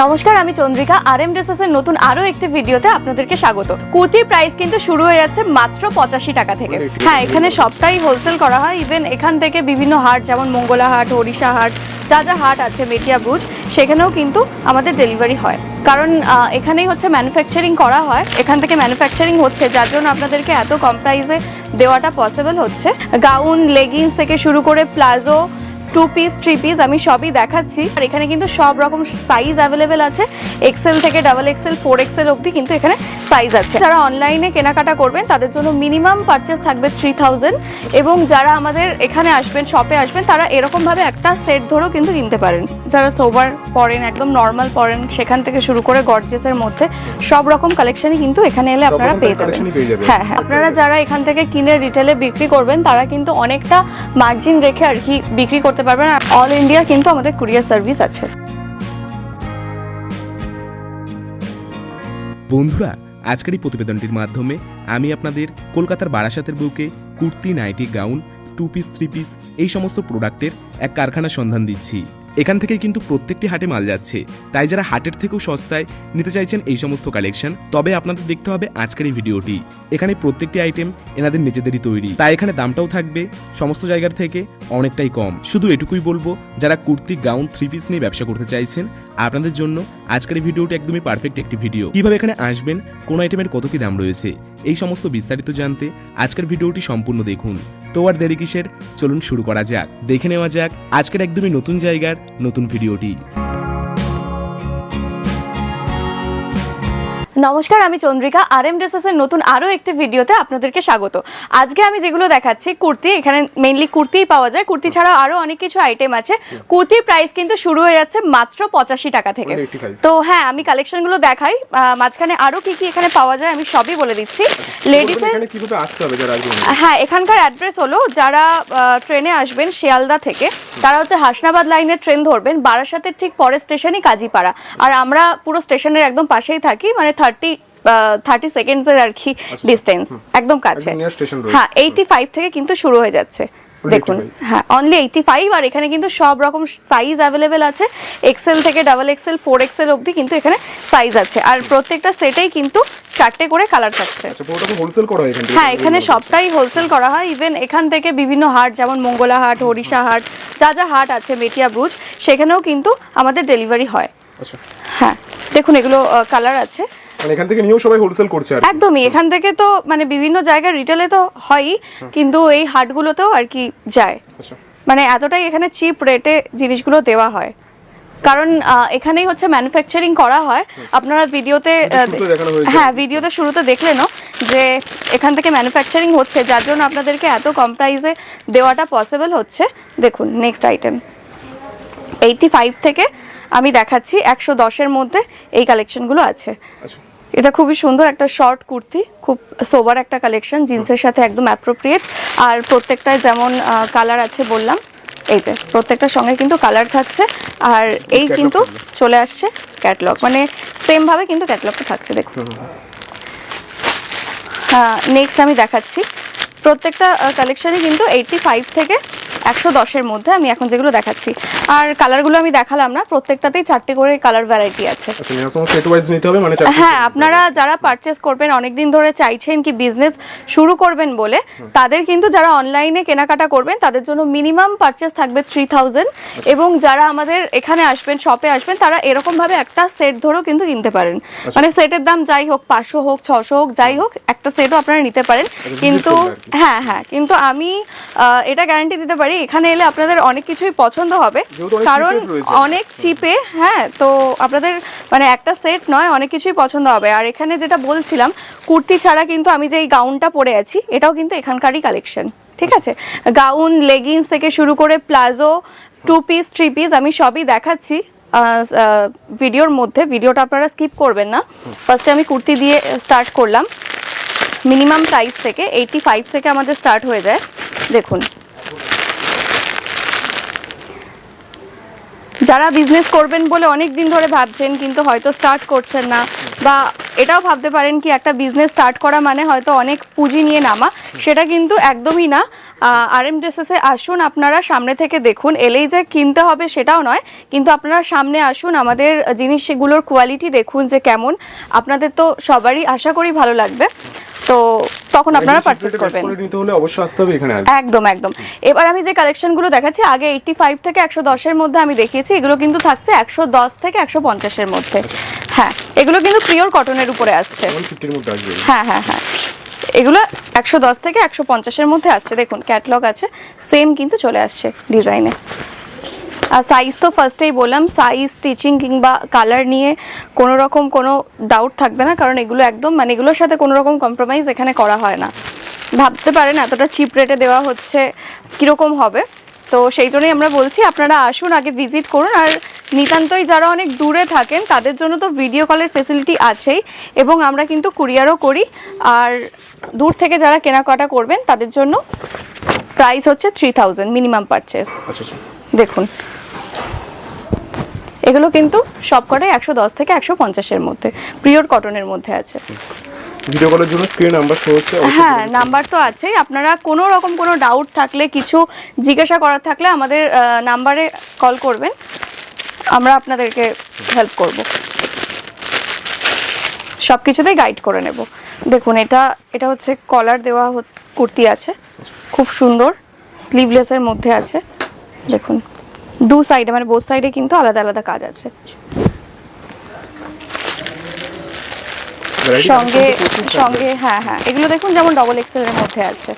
নমস্কার, আমি চন্দ্রিকা। আর M dresses এর নতুন আরও একটি ভিডিওতে আপনাদেরকে স্বাগত। কুর্তির প্রাইস কিন্তু শুরু হয়ে যাচ্ছে মাত্র পঁচাশি টাকা থেকে। হ্যাঁ এখানে সবটাই হোলসেল করা হয়। ইভেন এখান থেকে বিভিন্ন হাট, যেমন মঙ্গলা হাট, ওড়িশা হাট, যা যা হাট আছে, মেটিয়া ব্রুজ সেখানেও কিন্তু আমাদের ডেলিভারি হয়। কারণ এখানেই হচ্ছে ম্যানুফ্যাকচারিং করা হয়। এখান থেকে ম্যানুফ্যাকচারিং হচ্ছে, যার জন্য আপনাদেরকে এত কম প্রাইসে দেওয়াটা পসিবল হচ্ছে। গাউন লেগিংস থেকে শুরু করে palazzo two piece three piece আমি সবই দেখাচ্ছি। আর এখানে কিন্তু সব রকম সাইজ অ্যাভেলেবেল আছে। এক্সেল থেকে ডাবল এক্সেল ফোর এক্সেল অবধি কিন্তু এখানে সাইজ আছে। যারা অনলাইনে কেনাকাটা করবেন তাদের জন্য মিনিমাম পারচেস থাকবে থ্রি থাউজেন্ড এবং যারা আমাদের এখানে আসবেন শপে আসবেন তারা এরকমভাবে একটা সেট ধরেও কিন্তু কিনতে পারেন। যারা সোবার পরেন একদম নর্মাল পরেন সেখান থেকে শুরু করে গর্জেসের মধ্যে সব রকম কালেকশনই কিন্তু এখানে এলে আপনারা পেয়ে যাবেন। পেয়ে যাবেন। হ্যাঁ হ্যাঁ। আপনারা যারা এখান থেকে কিনে রিটেলে বিক্রি করবেন তারা কিন্তু অনেকটা মার্জিন রেখে আর কি বিক্রি করতে পারবেন। আর অল ইন্ডিয়া কিন্তু আমাদের কুরিয়ার সার্ভিস আছে। বন্ধুরা, আজকের এই প্রতিবেদনটির মাধ্যমে আমি আপনাদের কলকাতার বারাসাতের বুকে kurti, nightie, gown two piece three piece এই সমস্ত প্রোডাক্টের এক কারখানার সন্ধান দিচ্ছি। এখান থেকে কিন্তু প্রত্যেকটি হাটে মাল যাচ্ছে। তাই যারা হাটের থেকেও সস্তায় নিতে চাইছেন এই সমস্ত কালেকশন তবে আপনাদের দেখতে হবে আজকের এই ভিডিওটি। এখানে প্রত্যেকটি আইটেম এনাদের নিজেদেরই তৈরি। তাই এখানে দামটাও থাকবে, সমস্ত জায়গার থেকে অনেকটাই কম। শুধু এটুকুই বলব, যারা কুর্তি, গাউন থ্রি পিস নিয়ে ব্যবসা করতে চাইছেন, আপনাদের জন্য আজকের এই ভিডিওটি একদমই পারফেক্ট একটি ভিডিও কীভাবে এখানে আসবেন, কোন আইটেমের কত কি দাম রয়েছে, এই সমস্ত বিস্তারিত জানতে আজকের ভিডিওটি সম্পূর্ণ দেখুন। তো আর দেরি কিসের? চলুন শুরু করা যাক। দেখে নেওয়া যাক আজকের একদমই নতুন জায়গার নতুন ভিডিওটি। নমস্কার আমি চন্দ্রিকা। আর এম ড্রেসেস এর নতুন আরও একটি ভিডিওতে আপনাদেরকে স্বাগত। আজকে আমি যেগুলো দেখাচ্ছি কুর্তি এখানে মেইনলি কুর্তিই পাওয়া যায়। কুর্তি ছাড়াও আরও অনেক কিছু আইটেম আছে। কুর্তির প্রাইস কিন্তু শুরু হয়ে যাচ্ছে মাত্র পঁচাশি টাকা থেকে। 185 তো হ্যাঁ আমি কালেকশনগুলো দেখাই। মাঝখানে আরও কি কি এখানে পাওয়া যায় আমি সবই বলে দিচ্ছি। লেডিসের হ্যাঁ এখানকার অ্যাড্রেস হলো যারা ট্রেনে আসবেন শিয়ালদা থেকে তারা হচ্ছে হাসনাবাদ লাইনের ট্রেন ধরবেন। বারাসাতের ঠিক পরের স্টেশনই কাজীপাড়া। আর আমরা পুরো স্টেশনের একদম পাশেই থাকি মানে থার্টি থার্টি সেকেন্ডসের আর কি ডিস্টেন্স একদম কাছে। একদম রয়েছে। হ্যাঁ এইটি ফাইভ থেকে কিন্তু শুরু হয়ে যাচ্ছে। দেখুন হ্যাঁ অনলি এইটি ফাইভ আর এখানে কিন্তু সব রকম সাইজ অ্যাভেলেবেল আছে। এক্সেল থেকে ডাবল এক্সেল ফোর এক্সেল অবধি কিন্তু এখানে সাইজ আছে। আর প্রত্যেকটা সেটেই কিন্তু চারটে করে কালার থাকছে। আচ্ছা হয় এখান সবটাই হোলসেল করা হয়। ইভেন এখান থেকে বিভিন্ন হাট যেমন মঙ্গলা হাট ওড়িশা হাট যা যা হাট আছে মেটিয়া ব্রুজ সেখানেও কিন্তু আমাদের ডেলিভারি হয়। আচ্ছা। হ্যাঁ দেখুন এগুলো কালার আছে। মানে এখান থেকে নিয়েও সবাই হোলসেল করছে একদমই এখান থেকে তো মানে বিভিন্ন জায়গায় রিটেলে তো হয়ই কিন্তু এই হাটগুলোতেও আর কি যায়। আচ্ছা। মানে এতটাই এখানে চিপ রেটে জিনিসগুলো দেওয়া হয়। কারণ এখানেই হচ্ছে ম্যানুফ্যাকচারিং করা হয়। আপনারা ভিডিওতে। হ্যাঁ ভিডিওতে শুরুতে দেখলেনও যে এখান থেকে ম্যানুফ্যাকচারিং হচ্ছে যার জন্য আপনাদেরকে এত কম প্রাইসে দেওয়াটা পসিবল হচ্ছে। দেখুন নেক্সট আইটেম এইটি ফাইভ থেকে আমি দেখাচ্ছি একশো দশের মধ্যে এই কালেকশনগুলো আছে। আচ্ছা। এটা খুবই সুন্দর একটা শর্ট কুর্তি খুব সোবার একটা কালেকশন জিন্সের সাথে একদম অ্যাপ্রোপ্রিয়েট আর প্রত্যেকটায় যেমন কালার আছে বললাম এই যে প্রত্যেকটার সঙ্গে কিন্তু কালার থাকছে। আর এই কিন্তু চলে আসছে ক্যাটলগ মানে সেম ভাবে কিন্তু ক্যাটলগটা থাকছে দেখুন। হ্যাঁ নেক্সট আমি দেখাচ্ছি। প্রত্যেকটা কালেকশনই কিন্তু এইটটি ফাইভ থেকে একশো দশের মধ্যে আমি এখন যেগুলো দেখাচ্ছি। আর কালারগুলো আমি দেখালাম না প্রত্যেকটাতেই চারটে করে কালার ভ্যারাইটি আছে। আচ্ছা মানে হ্যাঁ আপনারা যারা পারচেস করবেন অনেকদিন ধরে চাইছেন কি বিজনেস শুরু করবেন বলে তাদের কিন্তু যারা অনলাইনে কেনাকাটা করবেন তাদের জন্য মিনিমাম পারচেস থাকবে থ্রি থাউজেন্ড এবং যারা আমাদের এখানে আসবেন শপে আসবেন তারা এরকমভাবে একটা সেট ধরেও কিন্তু কিনতে পারেন। মানে সেটের দাম যাই হোক পাঁচশো হোক ছশো হোক যাই হোক একটা সেটও আপনারা নিতে পারেন। কিন্তু। হ্যাঁ হ্যাঁ কিন্তু আমি এটা গ্যারান্টি দিতে পারি এখানে এলে আপনাদের অনেক কিছুই পছন্দ হবে। কারণ। অনেক চিপে হ্যাঁ তো আপনাদের মানে একটা সেট নয় অনেক কিছুই পছন্দ হবে। আর এখানে যেটা বলছিলাম কুর্তি ছাড়া কিন্তু আমি যে এই গাউনটা পরে আছি এটাও কিন্তু এখানকারই কালেকশন ঠিক আছে? গাউন লেগিংস থেকে শুরু করে palazzo two piece three piece আমি সবই দেখাচ্ছি ভিডিওর মধ্যে। ভিডিওটা আপনারা স্কিপ করবেন না। ফার্স্টে আমি কুর্তি দিয়ে স্টার্ট করলাম। মিনিমাম প্রাইস থেকে এইটি ফাইভ থেকে আমাদের স্টার্ট হয়ে যায়। দেখুন। যারা বিজনেস করবেন বলে অনেক দিন ধরে ভাবছেন, কিন্তু হয়তো স্টার্ট করছেন না বা এটাও ভাবতে পারেন কি একটা বিজনেস স্টার্ট করা মানে হয়তো অনেক পুঁজি নিয়ে নামা। সেটা কিন্তু একদমই না। আর এম ড্রেসেসে আসুন, আপনারা সামনে থেকে দেখুন। এলেই যে কিনতে হবে সেটাও নয়, কিন্তু আপনারা সামনে আসুন, আমাদের জিনিসগুলোর কোয়ালিটি দেখুন যে কেমন। আপনাদের তো সবারই আশা করি ভালো লাগবে। তো তখন আপনারা পারচেস করবেন। নিতে হলে অবশ্যই আসতে হবে এখানে একদম একদম। এবার আমি যে কালেকশনগুলো দেখাচ্ছি আগে এইটটি ফাইভ থেকে একশো দশের মধ্যে আমি দেখিয়েছি এগুলো কিন্তু থাকছে একশো দশ থেকে একশো পঞ্চাশের মধ্যে। হ্যাঁ এগুলো কিন্তু পিওর কটনের উপরে আসছে। ওয়ান ফিফটির মধ্যে আসবে। হ্যাঁ হ্যাঁ হ্যাঁ। এগুলো একশো দশ থেকে একশো পঞ্চাশের মধ্যে আসছে। দেখুন ক্যাটলগ আছে সেম কিন্তু চলে আসছে ডিজাইনে আর সাইজ তো ফার্স্টেই বললাম সাইজ স্টিচিং কিংবা কালার নিয়ে কোনো রকম কোনো ডাউট থাকবে না কারণ এগুলো একদম মানে এগুলোর সাথে কোনো রকম কম্প্রোমাইজ এখানে করা হয় না। ভাবতে পারেন এতটা চিপ রেটে দেওয়া হচ্ছে কীরকম হবে। তো সেই জন্যই আমরা বলছি আপনারা আসুন আগে ভিজিট করুন। আর নিতান্তই যারা অনেক দূরে থাকেন তাদের জন্য তো ভিডিও কলের ফেসিলিটি আছেই এবং আমরা কিন্তু কুরিয়ারও করি। আর দূর থেকে যারা কেনাকাটা করবেন তাদের জন্য প্রাইস হচ্ছে থ্রি থাউজেন্ড মিনিমাম পারচেস দেখুন। এগুলো কিন্তু সবকটাই একশো দশ থেকে একশো পঞ্চাশের মধ্যে পিওর কটনের মধ্যে আছে। ভিডিও কলের জন্য স্ক্রিন নাম্বার শো হচ্ছে হ্যাঁ নাম্বার তো আছেই। আপনারা কোনো রকম কোনো ডাউট থাকলে কিছু জিজ্ঞাসা করার থাকলে আমাদের নাম্বারে কল করবেন। আমরা আপনাদেরকে হেল্প করব। সব কিছুতেই গাইড করে নেব। দেখুন এটা এটা হচ্ছে কলার দেওয়া কুর্তি আছে। খুব সুন্দর স্লিভলেসের মধ্যে আছে। দেখুন। দু সাইডে মানে বোথ সাইডে কিন্তু আলাদা আলাদা কাজ আছে। সঙ্গে। সঙ্গে হ্যাঁ হ্যাঁ এগুলো দেখুন যেমন ডবল এক্সেল এর মধ্যে আছে।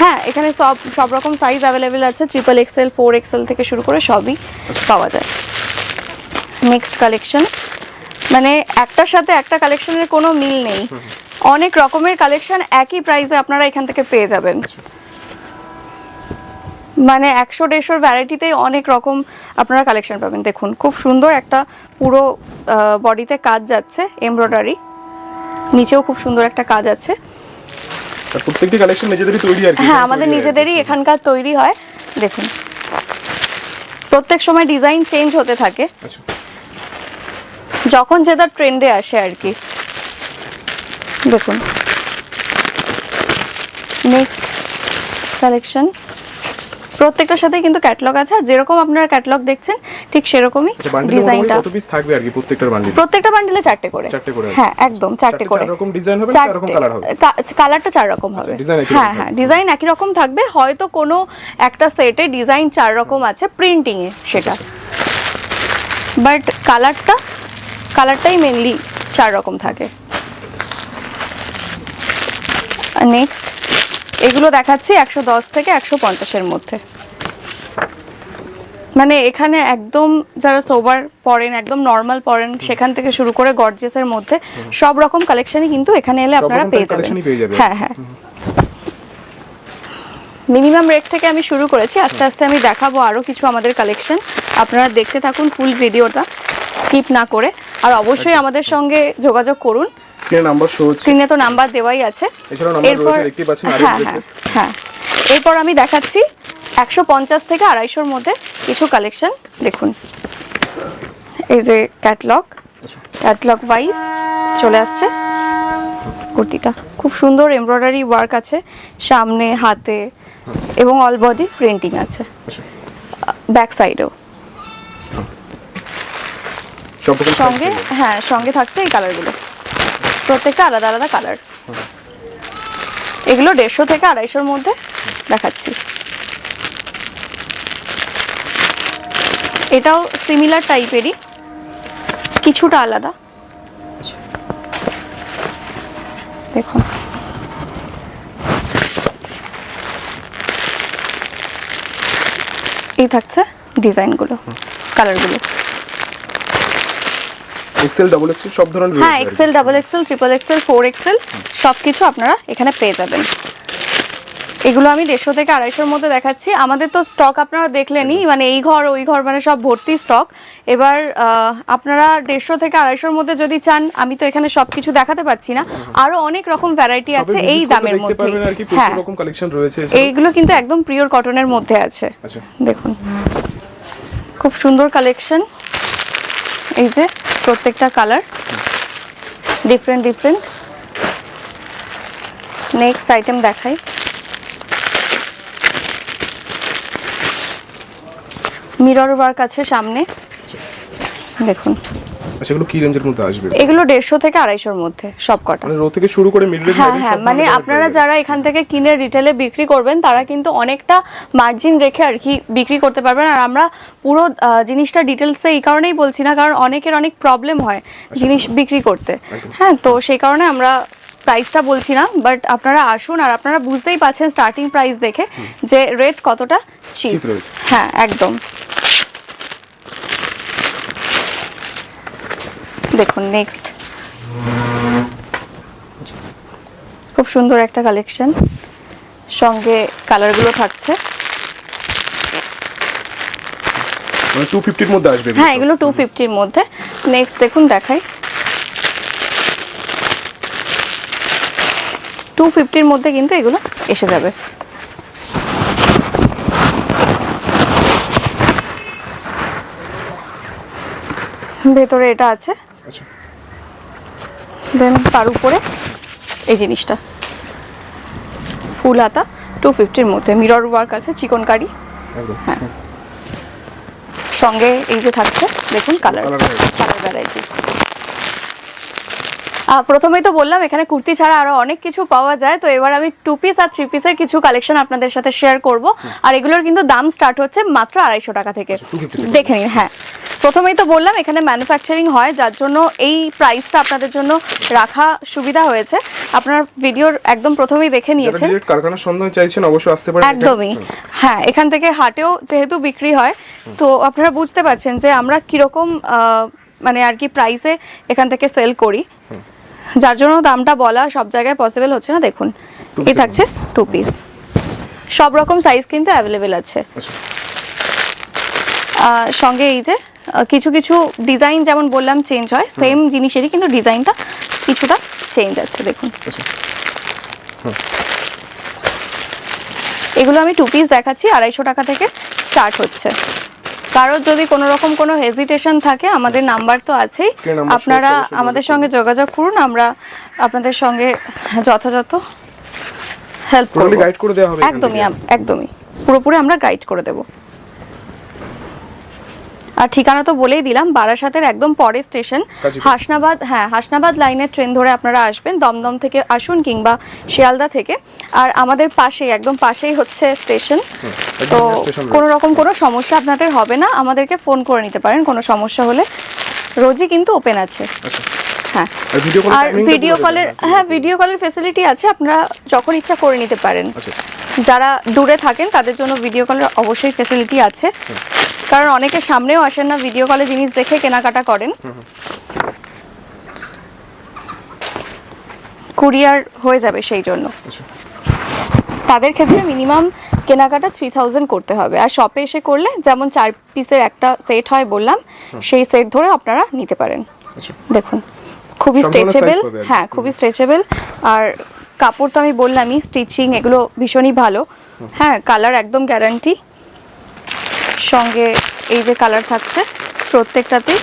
হ্যাঁ এখানে সব সব রকম সাইজ অ্যাভেলেবেল আছে ট্রিপল এক্সেল ফোর এক্সেল থেকে শুরু করে সবই পাওয়া যায়। নেক্সট কালেকশন মানে একটার সাথে একটা কালেকশনের কোনো মিল নেই। অনেক রকমের কালেকশন একই প্রাইসে আপনারা এখান থেকে পেয়ে যাবেন। মানে একশো দেড়শোর ভ্যারাইটিতেই অনেক রকম আপনারা কালেকশন পাবেন। দেখুন খুব সুন্দর একটা পুরো বডিতে কাজ যাচ্ছে এমব্রয়ডারি নিচেও খুব সুন্দর একটা কাজ আছে। প্রত্যেকটি কালেকশন নিজেদেরই তৈরি আর হ্যাঁ আমাদের নিজেদেরই এখানকার তৈরি হয়। দেখুন প্রত্যেক সময় ডিজাইন চেঞ্জ হতে থাকে। আচ্ছা। যখন যেটা ট্রেন্ডে আসে আর কি। দেখুন। নেক্সট কালেকশন প্রত্যেকটার সাথে কিন্তু ক্যাটলগ আছে আর যেরকম আপনারা ক্যাটলগ দেখছেন ঠিক সেরকমই আচ্ছা ডিজাইনটা কত পিস থাকবে আর কি প্রত্যেকটার বান্ডিল প্রত্যেকটা বান্ডিলে চারটে করে। চারটে করে হ্যাঁ একদম চারটে করে। চার রকম ডিজাইন হবে চার রকম কালার হবে? কালারটা চার রকম হবে। হ্যাঁ হ্যাঁ ডিজাইন একই রকম থাকবে হয়তো কোনো একটা সেটে ডিজাইন চার রকম আছে প্রিন্টিং এ সেটা। বাট কালারটা কালারটাই মেনলি চার রকম থাকে। নেক্সট এগুলো দেখাচ্ছি একশো দশ থেকে একশো পঞ্চাশের মধ্যে। মানে এখানে একদম যারা সোবার পরেন একদম নর্মাল পরেন সেখান থেকে শুরু করে গর্জেসের মধ্যে সব রকম কালেকশনই কিন্তু এখানে এলে আপনারা পেয়ে যাবেন। হ্যাঁ হ্যাঁ। মিনিমাম রেট থেকে আমি শুরু করেছি আস্তে আস্তে আমি দেখাবো আরও কিছু আমাদের কালেকশন আপনারা দেখতে থাকুন ফুল ভিডিওটা স্কিপ না করে। আর অবশ্যই আমাদের সঙ্গে যোগাযোগ করুন। স্ক্রিন নাম্বার শো হচ্ছে। স্ক্রিনে তো নাম্বার দেওয়াই আছে। এছাড়াও নাম্বার রয়েছে দেখতেই পাচ্ছেন আরও হ্যাঁ হ্যাঁ হ্যাঁ। এরপর আমি দেখাচ্ছি একশো পঞ্চাশ থেকে আড়াইশোর মধ্যে কিছু কালেকশন দেখুন। এই যে ক্যাটলগ ক্যাটলগ ওয়াইজ চলে আসছে। কুর্তিটা। খুব সুন্দর এমব্রয়ডারি ওয়ার্ক আছে। সামনে হাতে এবং অল বডি প্রিন্টিং আছে। আচ্ছা। ব্যাক সাইডেও সঙ্গে হ্যাঁ সঙ্গে থাকছে এই কালারগুলো প্রত্যেকটা আলাদা আলাদা কালার এগুলো দেড়শো থেকে আড়াইশোর মধ্যে দেখাচ্ছি। এটাও সিমিলার টাইপেরই কিছুটা আলাদা। দেখুন। এই থাকছে ডিজাইনগুলো কালারগুলো এক্সেল ডাবল এক্সেল সব ধরনের হ্যাঁ। XL double XL triple XL four XL সব কিছু আপনারা এখানে পেয়ে যাবেন। এগুলো আমি দেড়শো থেকে আড়াইশোর মধ্যে দেখাচ্ছি। আমাদের তো স্টক আপনারা দেখলেনই মানে এই ঘর ওই ঘর মানে সব ভর্তি স্টক এবার আপনারা দেড়শো থেকে আড়াইশোর মধ্যে যদি চান আমি তো এখানে সব কিছু দেখাতে পাচ্ছি না। আরও অনেক রকম ভ্যারাইটি আছে এই দামের মধ্যে হ্যাঁ। এইগুলো কিন্তু একদম পিওর কটনের মধ্যে আছে। আচ্ছা। দেখুন। খুব সুন্দর কালেকশন এই যে প্রত্যেকটা colour different different next item দেখাই। মিরর ওয়ার্ক আছে সামনে। দেখুন। আচ্ছা এগুলো কি রেঞ্জের মধ্যে আসবে? এগুলো দেড়শো থেকে আড়াইশোর মধ্যে সব কটা মানে রো থেকে শুরু করে মিড রেঞ্জ হ্যাঁ হ্যাঁ মানে আপনারা যারা এখান থেকে কিনে রিটেলে বিক্রি করবেন তারা কিন্তু অনেকটা মার্জিন রেখে আর কি বিক্রি করতে পারবেন। আর আমরা পুরো জিনিসটা ডিটেলসে এই কারণেই বলছি না কারণ অনেকের অনেক প্রবলেম হয় জিনিস বিক্রি করতে। হ্যাঁ তো সেই কারণে আমরা প্রাইসটা বলছি না বাট আপনারা আসুন আর আপনারা বুঝতেই পাচ্ছেন স্টার্টিং প্রাইস দেখে যে রেট কতটা চিপ হ্যাঁ একদম। দেখুন নেক্সট খুব সুন্দর একটা কালেকশন সঙ্গে কালারগুলো থাকছে। মানে টু ফিফটির মধ্যে আসবে হ্যাঁ এগুলো টু ফিফটির মধ্যে। নেক্সট দেখুন দেখাই। টু ফিফটির মধ্যে কিন্তু এগুলো এসে যাবে। ভেতরে এটা আছে। আচ্ছা। দেন তার উপরে এই জিনিসটা। ফুল হাতা টু ফিফটির মধ্যে মিরর ওয়ার্ক আছে চিকনকারি হ্যাঁ। সঙ্গে এই যে থাকছে দেখুন কালার কালার ভ্যারাইটি প্রথমেই তো বললাম এখানে কুর্তি ছাড়া আরও অনেক কিছু পাওয়া যায় তো এবার আমি টু পিস আর থ্রি পিসের কিছু কালেকশন আপনাদের সাথে শেয়ার করব। আর এগুলোর কিন্তু দাম স্টার্ট হচ্ছে মাত্র আড়াইশো টাকা থেকে। দেখে নিন হ্যাঁ। প্রথমেই তো বললাম এখানে ম্যানুফ্যাকচারিং হয় যার জন্য এই প্রাইসটা আপনাদের জন্য রাখা সুবিধা হয়েছে। আপনার ভিডিওর একদম প্রথমেই দেখে নিয়েছেন। কারখানার সন্ধান চাইছেন অবশ্যই আসতে পারেন। একদমই। হ্যাঁ এখান থেকে হাটেও যেহেতু বিক্রি হয় তো আপনারা বুঝতে পারছেন যে আমরা কীরকম মানে আর কি প্রাইসে এখান থেকে সেল করি। যার জন্য দামটা বলা সব জায়গায় পসিবল হচ্ছে না দেখুন। এই থাকছে টু পিস সব রকম সাইজ কিন্তু অ্যাভেলেবেল আছে। আচ্ছা। সঙ্গে এই যে কিছু কিছু ডিজাইন যেমন বললাম চেঞ্জ হয় সেম জিনিসেরই কিন্তু ডিজাইনটা কিছুটা চেঞ্জ আছে দেখুন। আচ্ছা। এগুলো আমি টু পিস দেখাচ্ছি আড়াইশো টাকা থেকে স্টার্ট হচ্ছে। কারোর যদি কোনো রকম কোনো হেজিটেশন থাকে আমাদের নাম্বার তো আছেই। আপনারা আমাদের সঙ্গে যোগাযোগ করুন আমরা আপনাদের সঙ্গে যথাযথ হেল্প করব। গাইড করে দেওয়া একদমই একদমই। পুরোপুরি আমরা গাইড করে দেব। আর ঠিকানা তো বলেই দিলাম বারাসাতের একদম পরে স্টেশন। হাসনাবাদ হ্যাঁ হাসনাবাদ লাইনের ট্রেন ধরে আপনারা আসবেন দমদম থেকে আসুন কিংবা শিয়ালদা থেকে। আর আমাদের পাশেই একদম পাশেই হচ্ছে স্টেশন। তো কোনো রকম কোনো সমস্যা আপনাদের হবে না আমাদেরকে ফোন করে নিতে পারেন কোনো সমস্যা হলে। রোজই কিন্তু ওপেন আছে। আচ্ছা। হ্যাঁ। আর ভিডিও কল আর ভিডিও কলের হ্যাঁ ভিডিও কলের ফেসিলিটি আছে আপনারা যখন ইচ্ছা করে নিতে পারেন। আচ্ছা। যারা দূরে থাকেন তাদের জন্য ভিডিও কলের অবশ্যই ফেসিলিটি আছে। কারণ অনেকে সামনেও আসেন না ভিডিও কলে জিনিস দেখে কেনাকাটা করেন। কুরিয়ার হয়ে যাবে সেই জন্য। আচ্ছা। তাদের ক্ষেত্রে মিনিমাম কেনাকাটা থ্রি থাউজেন্ড করতে হবে। আর শপে এসে করলে যেমন চার পিসের একটা সেট হয় বললাম সেই সেট ধরে আপনারা নিতে পারেন। আচ্ছা। দেখুন খুবই স্ট্রেচেবল। হ্যাঁ খুবই স্ট্রেচেবল আর কাপড় তো আমি বললামই স্টিচিং এগুলো ভীষণই ভালো। হ্যাঁ কালার একদম গ্যারান্টি সঙ্গে এই যে কালার থাকছে প্রত্যেকটাতেই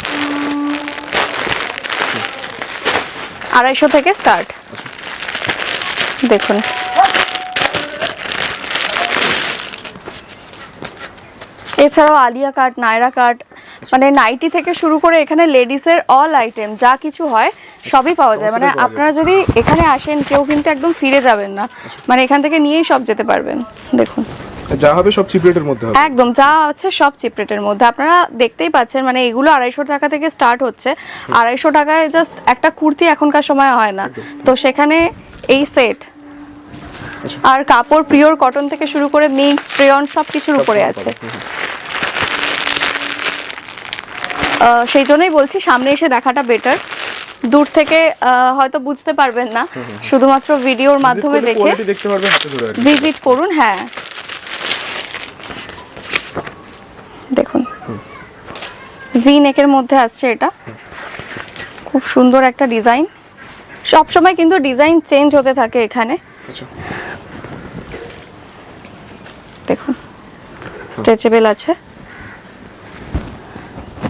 আড়াইশো থেকে স্টার্ট। দেখুন। এছাড়াও আলিয়া কাট নায়রা কাট মানে নাইটি থেকে শুরু করে এখানে লেডিসের অল আইটেম যা কিছু হয় সবই পাওয়া যায়। মানে। আপনারা যদি এখানে আসেন কেউ কিন্তু একদম ফিরে যাবেন না। মানে এখান থেকে নিয়েই সব যেতে পারবেন। দেখুন। যা হবে সব চিপ রেটের মধ্যে হবে। একদম যা আছে সব চিপ রেটের মধ্যে। আপনারা দেখতেই পাচ্ছেন মানে এগুলো আড়াইশো টাকা থেকে স্টার্ট হচ্ছে। আড়াইশো টাকায় জাস্ট একটা কুর্তি এখনকার সময় হয় না। তো সেখানে এই সেট আচ্ছা। আর কাপড় পিওর কটন থেকে শুরু করে মিক্স স্প্রেয়ন সব কিছুর উপরে আছে। সেই জন্যই বলছি সামনে এসে দেখাটা বেটার দূর থেকে হয়তো বুঝতে পারবেন না। শুধুমাত্র ভিডিওর মাধ্যমে দেখে। ভিজিট করুন হ্যাঁ। দেখুন। ভি নেকের মধ্যে আসছে এটা। খুব সুন্দর একটা ডিজাইন। সব সময় কিন্তু ডিজাইন চেঞ্জ হতে থাকে এখানে। আচ্ছা। দেখুন স্ট্রেচেবল আছে।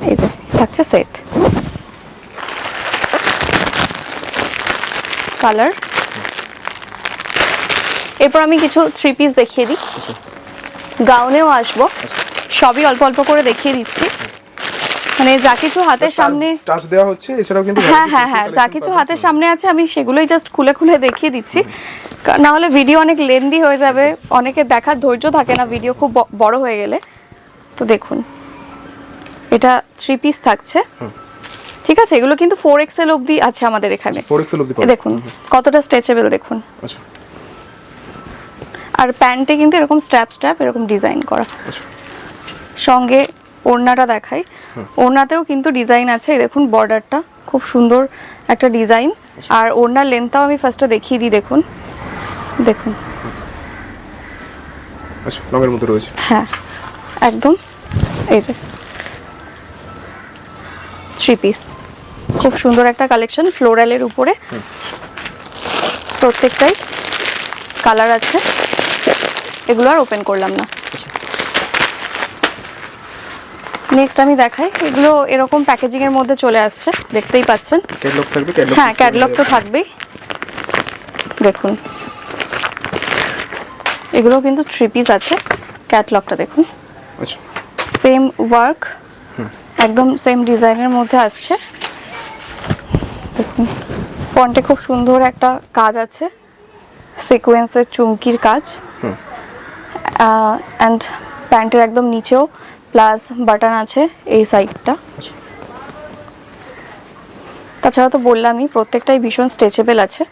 এই যে থাকছে সেট। কালার। এরপর আমি কিছু থ্রি পিস দেখিয়ে দিই। আচ্ছা। গাউনেও আসব। সবই অল্প অল্প করে দেখিয়ে দিচ্ছি। মানে যা কিছু হাতের সামনে টাচ দেওয়া হচ্ছে এছাড়াও কিন্তু হ্যাঁ হ্যাঁ হ্যাঁ যা কিছু হাতের সামনে আছে আমি সেগুলোই জাস্ট খুলে খুলে দেখিয়ে দিচ্ছি। না হলে ভিডিও অনেক লেন্দি হয়ে যাবে। অনেকে দেখার ধৈর্য থাকে না ভিডিও খুব বড় হয়ে গেলে। তো দেখুন এটা থ্রি পিস থাকছে। ঠিক আছে এগুলো কিন্তু ফোর এক্সেল অবধি আছে আমাদের এখানে। 4XL অবধি দেখুন কতটা স্ট্রেচেবল দেখুন। আচ্ছা। আর প্যান্টে কিন্তু এরকম স্ট্র্যাপ স্ট্র্যাপ এরকম ডিজাইন করা। আচ্ছা। সঙ্গে ওড়নাটা দেখাই। ওড়নাতেও কিন্তু ডিজাইন আছে দেখুন বর্ডারটা খুব সুন্দর একটা ডিজাইন আর ওড়নার লেন্থটাও আমি ফার্স্টে দেখিয়ে দিই দেখুন। দেখুন। আচ্ছা রয়েছে। হ্যাঁ একদম এই যে। থ্রি পিস খুব সুন্দর একটা কালেকশন ফ্লোরালের উপরে। প্রত্যেকটাই কালার আছে। এগুলো আর ওপেন করলাম না। নেক্সট আমি দেখাই। এগুলো এরকম প্যাকেজিং এর মধ্যে চলে আসছে। দেখতেই পাচ্ছেন। ক্যাটলগ থাকবে ক্যাটলগ হ্যাঁ ক্যাটলগ তো থাকবেই। দেখুন। এগুলো কিন্তু থ্রি পিস আছে। ক্যাটলগটা দেখুন। আচ্ছা। সেম ওয়ার্ক একদম সেম ডিজাইনের মধ্যে আসছে। দেখুন। ফন্টে খুব সুন্দর একটা কাজ আছে। সিকোয়েন্সের চুমকির কাজ। হুম। অ্যান্ড প্যান্টের একদম নিচেও প্লাস বাটন আছে এই সাইডটা। তাছাড়া তো বললামই, প্রত্যেকটাই ভীষণ স্ট্রেচেবল আছে।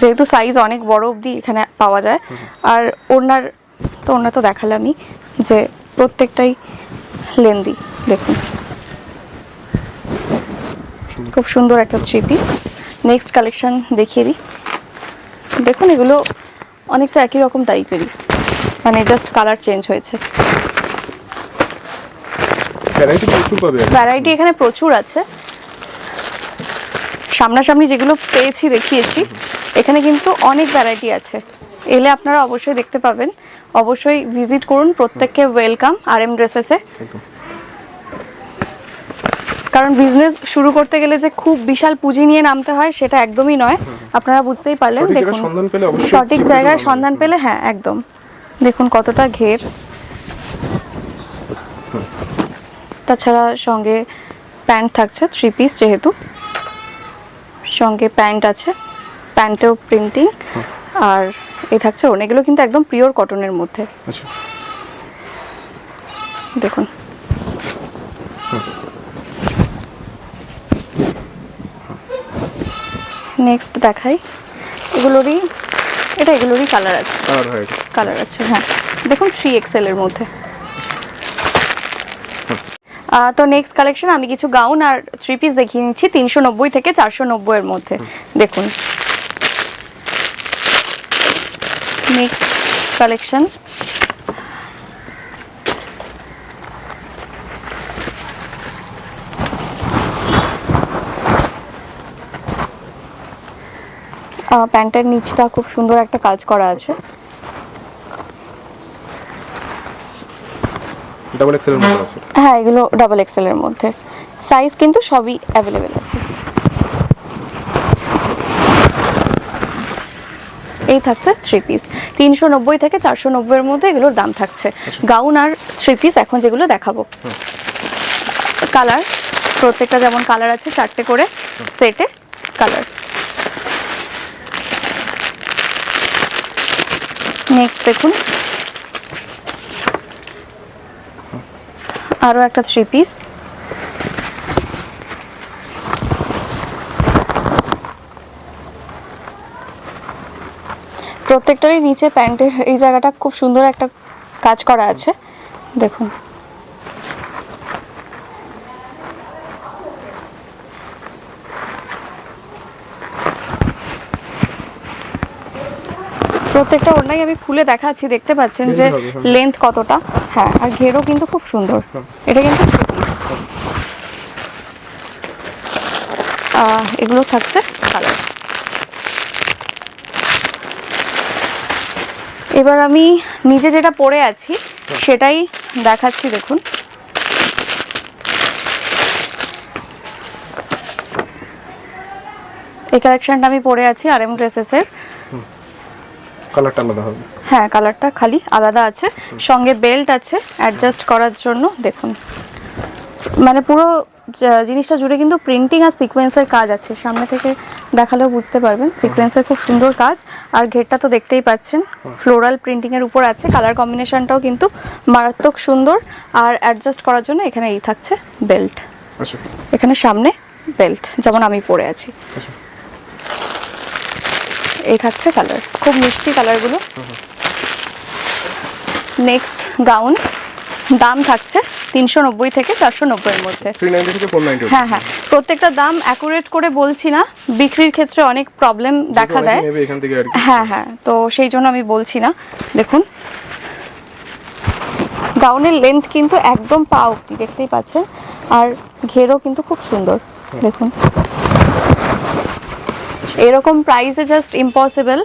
যেহেতু সাইজ অনেক বড় অবধি এখানে পাওয়া যায়। আর ওনার তো ওনার তো দেখালামই যে প্রত্যেকটাই লেন্দি দেখুন। খুব সুন্দর একটা থ্রি পিস নেক্সট কালেকশন দেখিয়ে দিই। দেখুন, এগুলো অনেকটা একই রকম টাইপেরই মানে জাস্ট কালার চেঞ্জ হয়েছে। ভ্যারাইটি প্রচুর পাবে ভ্যারাইটি এখানে প্রচুর আছে। সামনাসামনি যেগুলো পেয়েছি দেখিয়েছি এখানে কিন্তু অনেক ভ্যারাইটি আছে। এলে আপনারা অবশ্যই দেখতে পাবেন। অবশ্যই ভিজিট করুন প্রত্যেককে ওয়েলকাম আর এম ড্রেসেসে কারণ বিজনেস শুরু করতে গেলে যে খুব বিশাল পুঁজি নিয়ে নামতে হয় সেটা একদমই নয়। আপনারা বুঝতেই পারলেন দেখুন। সঠিক জায়গায় সন্ধান পেলে হ্যাঁ একদম। দেখুন কতটা ঘের। তাছাড়া সঙ্গে প্যান্ট থাকছে থ্রি পিস যেহেতু। সঙ্গে প্যান্ট আছে প্যান্টেও প্রিন্টিং আর এ থাকছে ওন এগুলো কিন্তু একদম পিওর কটনের মধ্যে। আচ্ছা। দেখুন। নেক্সট দেখাই। এগুলোরই এটা এগুলোরই কালার আছে। কালার আছে হ্যাঁ। দেখুন থ্রি এক্সেল এর মধ্যে। তো নেক্সট কালেকশন আমি কিছু গাউন আর থ্রি পিস দেখিয়ে নিচ্ছি, তিনশো নব্বই থেকে চারশো নব্বই এর মধ্যে। দেখুন। নেক্সট কালেকশন প্যান্টের নিচটা খুব সুন্দর একটা কাজ করা আছে। ডাবল এক্সেল এর মধ্যে আছে? হ্যাঁ এগুলো ডাবল এক্সেল এর মধ্যে। সাইজ কিন্তু সবই অ্যাভেলেবেল আছে। এই থাকছে থ্রি পিস তিনশো নব্বই থেকে চারশো নব্বইয়ের মধ্যে এগুলোর দাম থাকছে। গাউন আর থ্রি পিস এখন যেগুলো দেখাবো। কালার প্রত্যেকটা যেমন কালার আছে চারটে করে সেটে কালার নেক্সট দেখুন। আরও একটা থ্রি পিস প্রত্যেকটারই নিচে প্যান্টের এই জায়গাটা খুব সুন্দর একটা কাজ করা আছে। দেখুন। প্রত্যেকটা ওড়নাই আমি খুলে দেখাচ্ছি দেখতে পাচ্ছেন যে হ্যাঁ। লেন্থ কতটা? হ্যাঁ আর ঘেরও কিন্তু খুব সুন্দর। এটা কিন্তু এগুলো থাকছে কালার এবার আমি নিজে যেটা পরে আছি সেটাই দেখাচ্ছি দেখুন। এই কালেকশনটা আমি পরে আছি আর এম ড্রেসেসের কালারটা আলাদা হবে। হ্যাঁ কালারটা খালি আলাদা আছে। সঙ্গে বেল্ট আছে অ্যাডজাস্ট করার জন্য দেখুন। মানে পুরো জিনিসটা জুড়ে কিন্তু প্রিন্টিং আর সিকোয়েন্সের কাজ আছে। সামনে থেকে দেখালেও বুঝতে পারবেন সিকোয়েন্সের খুব সুন্দর কাজ। আর ঘেরটা তো দেখতেই পাচ্ছেন ফ্লোরাল প্রিন্টিং এর উপর আছে। কালার কম্বিনেশনটাও কিন্তু মারাত্মক সুন্দর। আর অ্যাডজাস্ট করার জন্য এখানে এই থাকছে বেল্ট। আচ্ছা। এখানে সামনে বেল্ট যেমন আমি পরে আছি। আচ্ছা। এই থাকছে কালার খুব মিষ্টি কালারগুলো নেক্সট গাউন দাম থাকছে তিনশো নব্বই থেকে চারশো নব্বইয়ের মধ্যে। হ্যাঁ হ্যাঁ প্রত্যেকটা দাম অ্যাকুরেট করে বলছি না বিক্রির ক্ষেত্রে অনেক প্রবলেম দেখা দেয়। হ্যাঁ হ্যাঁ তো সেই জন্য আমি বলছি না দেখুন। গাউনের লেন্থ কিন্তু একদম পা অব্দি দেখতেই পাচ্ছেন। আর ঘেরও কিন্তু খুব সুন্দর দেখুন। এরকম প্রাইসে জাস্ট ইম্পসিবল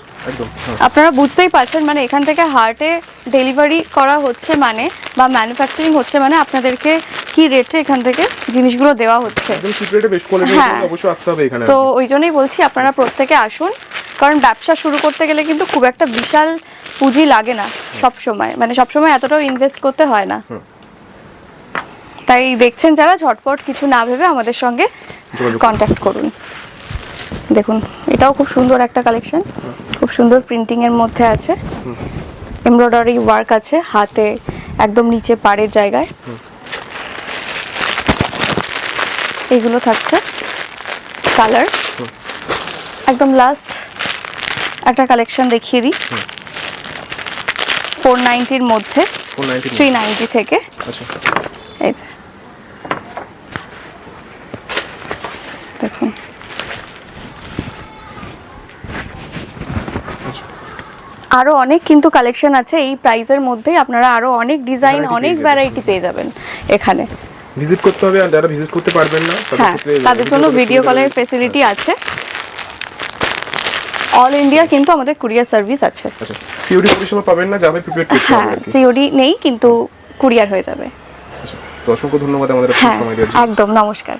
আপনারা বুঝতেই পারছেন মানে এখান থেকে হার্টে ডেলিভারি করা হচ্ছে মানে বা ম্যানুফ্যাকচারিং হচ্ছে মানে আপনাদেরকে কি রেটে এখান থেকে জিনিসগুলো দেওয়া হচ্ছে। হ্যাঁ। তো ওই জন্যই বলছি আপনারা প্রত্যেকে আসুন কারণ ব্যবসা শুরু করতে গেলে কিন্তু খুব একটা বিশাল পুঁজি লাগে না সব সময়। মানে সব সময় এতটাও ইনভেস্ট করতে হয় না। তাই দেখছেন যারা ঝটপট কিছু না ভেবে আমাদের সঙ্গে কন্ট্যাক্ট করুন। দেখুন এটাও খুব সুন্দর একটা কালেকশন খুব সুন্দর প্রিন্টিং এর মধ্যে আছে। এমব্রয়ডারি ওয়ার্ক আছে হাতে একদম নিচে পাড়ের জায়গায়। এগুলো থাকছে কালার একদম লাস্ট একটা কালেকশন দেখিয়ে দিই। ফোর নাইনটির মধ্যে থ্রি নাইনটি থেকে। আচ্ছা। এই যে। আরও অনেক কিন্তু কালেকশন আছে। এই প্রাইসের মধ্যেই আপনারা আরও অনেক ডিজাইন অনেক ভ্যারাইটি পেয়ে যাবেন এখানে। ভিজিট করতে হবে আর যারা ভিজিট করতে পারবেন না তাদের হ্যাঁ তাদের জন্য ভিডিও কলের রয়েছে। ফেসিলিটি আছে। অল ইন্ডিয়া কিন্তু আমাদের কুরিয়ার সার্ভিস আছে। আচ্ছা সিওডি পরিষেবা পাবেন না যাবে প্রিপেয়ার করতে হ্যাঁ সিওডি নেই কিন্তু কুরিয়ার হয়ে যাবে। আচ্ছা তো অসংখ্য ধন্যবাদ আমাদের হ্যাঁ সময় দেওয়ার জন্য। একদম নমস্কার।